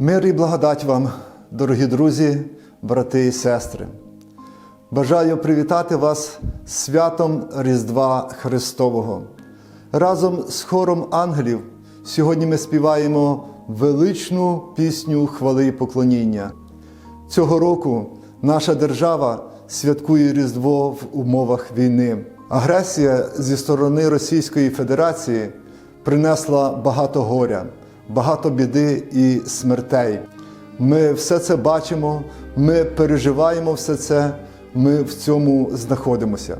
Мир і благодать вам, дорогі друзі, брати і сестри. Бажаю привітати вас святом Різдва Христового. Разом з хором ангелів сьогодні ми співаємо величну пісню хвали і поклоніння. Цього року наша держава святкує Різдво в умовах війни. Агресія зі сторони Російської Федерації принесла багато горя, багато біди і смертей. Ми все це бачимо, ми переживаємо все це, ми в цьому знаходимося.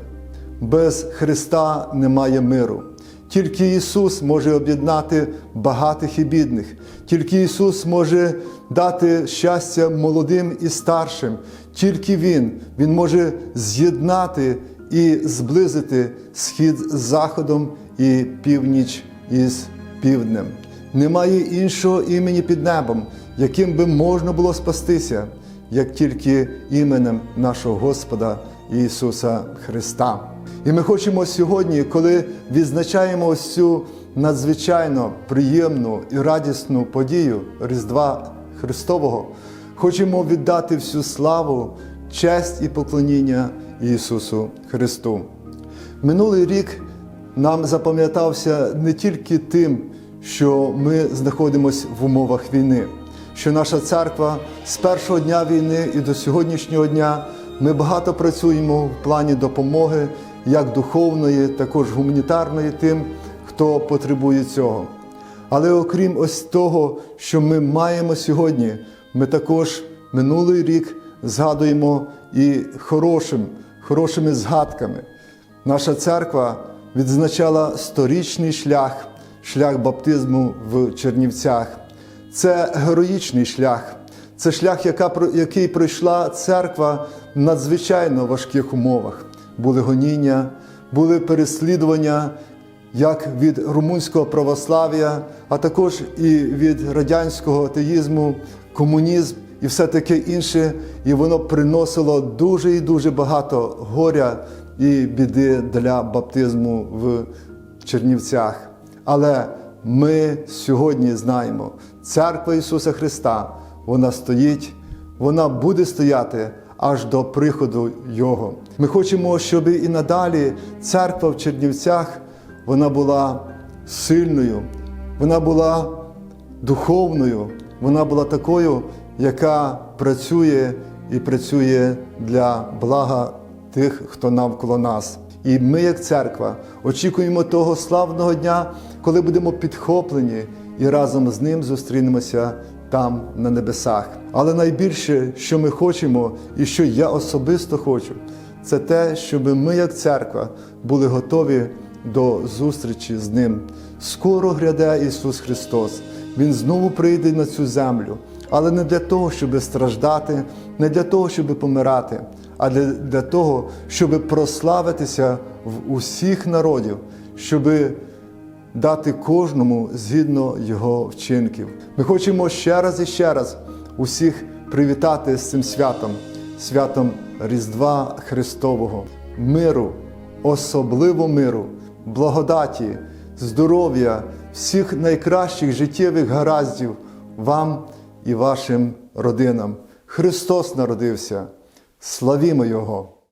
Без Христа немає миру. Тільки Ісус може об'єднати багатих і бідних, тільки Ісус може дати щастя молодим і старшим, тільки Він, Він може з'єднати і зблизити схід з заходом і північ із півднем. Немає іншого імені під небом, яким би можна було спастися, як тільки іменем нашого Господа Ісуса Христа. І ми хочемо сьогодні, коли відзначаємо ось цю надзвичайно приємну і радісну подію Різдва Христового, хочемо віддати всю славу, честь і поклоніння Ісусу Христу. Минулий рік нам запам'ятався не тільки тим, що ми знаходимося в умовах війни, що наша церква з першого дня війни і до сьогоднішнього дня ми багато працюємо в плані допомоги, як духовної, також гуманітарної тим, хто потребує цього. Але окрім ось того, що ми маємо сьогодні, ми також минулий рік згадуємо і хорошим, хорошими згадками. Наша церква відзначала сторічний шлях, шлях баптизму в Чернівцях. Це героїчний шлях, це шлях, який пройшла церква в надзвичайно важких умовах. Були гоніння, були переслідування як від румунського православ'я, а також і від радянського атеїзму, комунізм і все таке інше. І воно приносило дуже і дуже багато горя і біди для баптизму в Чернівцях. Але ми сьогодні знаємо, церква Ісуса Христа, вона стоїть, вона буде стояти аж до приходу Його. Ми хочемо, щоб і надалі церква в Чернівцях вона була сильною, вона була духовною, вона була такою, яка працює і працює для блага тих, хто навколо нас. І ми, як церква, очікуємо того славного дня, коли будемо підхоплені і разом з ним зустрінемося там, на небесах. Але найбільше, що ми хочемо, і що я особисто хочу, це те, щоб ми, як церква, були готові до зустрічі з ним. Скоро гряде Ісус Христос. Він знову прийде на цю землю, але не для того, щоб страждати, не для того, щоб помирати, а для, для того, щоб прославитися в усіх народів, щоб дати кожному згідно його вчинків. Ми хочемо ще раз і ще раз усіх привітати з цим святом, святом Різдва Христового, миру, особливо миру, благодаті, здоров'я, всіх найкращих життєвих гараздів вам і вашим родинам. Христос народився. Славімо Його!